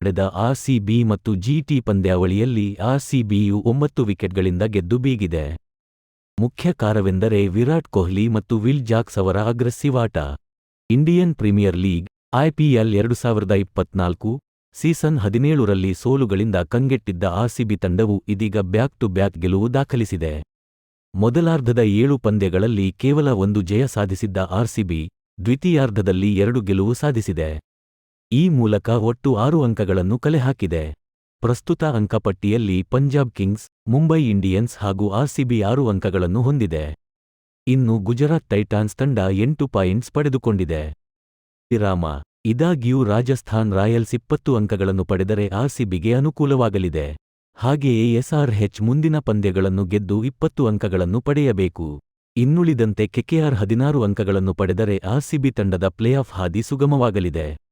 ನಡೆದ ಆರ್ಸಿಬಿ ಮತ್ತು ಜಿಟಿ ಪಂದ್ಯಾವಳಿಯಲ್ಲಿ ಆರ್ಸಿಬಿಯು ಒಂಬತ್ತು ವಿಕೆಟ್ಗಳಿಂದ ಗೆದ್ದು ಬೀಗಿದೆ. ಮುಖ್ಯ ಕಾರವೆಂದರೆ ವಿರಾಟ್ ಕೊಹ್ಲಿ ಮತ್ತು ವಿಲ್ ಜಾಕ್ಸ್ ಅವರ aggressive Indian Premier League IPL ಎರಡು ಸಾವಿರದ ಇಪ್ಪತ್ನಾಲ್ಕು ಸೀಸನ್ ಹದಿನೇಳರಲ್ಲಿ ಸೋಲುಗಳಿಂದ ಕಂಗೆಟ್ಟಿದ್ದ ಆರ್ಸಿಬಿ ತಂಡವು ಇದೀಗ ಬ್ಯಾಕ್ ಟು ಬ್ಯಾಕ್ ಗೆಲುವು ದಾಖಲಿಸಿದೆ. ಮೊದಲಾರ್ಧದ ಏಳು ಪಂದ್ಯಗಳಲ್ಲಿ ಕೇವಲ ಒಂದು ಜಯ ಸಾಧಿಸಿದ್ದ ಆರ್ಸಿಬಿ ದ್ವಿತೀಯಾರ್ಧದಲ್ಲಿ ಎರಡು ಗೆಲುವು ಸಾಧಿಸಿದೆ. ಈ ಮೂಲಕ ಒಟ್ಟು ಆರು ಅಂಕಗಳನ್ನು ಕಲೆಹಾಕಿದೆ. ಪ್ರಸ್ತುತ ಅಂಕಪಟ್ಟಿಯಲ್ಲಿ ಪಂಜಾಬ್ ಕಿಂಗ್ಸ್, ಮುಂಬೈ ಇಂಡಿಯನ್ಸ್ ಹಾಗೂ ಆರ್ಸಿಬಿ ಆರು ಅಂಕಗಳನ್ನು ಹೊಂದಿದೆ. ಇನ್ನು ಗುಜರಾತ್ ಟೈಟಾನ್ಸ್ ತಂಡ ಎಂಟು ಪಾಯಿಂಟ್ಸ್ ಪಡೆದುಕೊಂಡಿದೆ. ವಿರಾಮ ಇದಾಗ್ಯೂ ರಾಜಸ್ಥಾನ್ ರಾಯಲ್ಸ್ ಇಪ್ಪತ್ತು ಅಂಕಗಳನ್ನು ಪಡೆದರೆ ಆರ್ಸಿಬಿಗೆ ಅನುಕೂಲವಾಗಲಿದೆ. ಹಾಗೆಯೇ ಎಸ್ಆರ್ಎಚ್ ಮುಂದಿನ ಪಂದ್ಯಗಳನ್ನು ಗೆದ್ದು ಇಪ್ಪತ್ತು ಅಂಕಗಳನ್ನು ಪಡೆಯಬೇಕು. ಇನ್ನುಳಿದಂತೆ ಕೆಕೆಆರ್ ಹದಿನಾರು ಅಂಕಗಳನ್ನು ಪಡೆದರೆ ಆರ್ಸಿಬಿ ತಂಡದ ಪ್ಲೇಆಫ್ ಹಾದಿ ಸುಗಮವಾಗಲಿದೆ.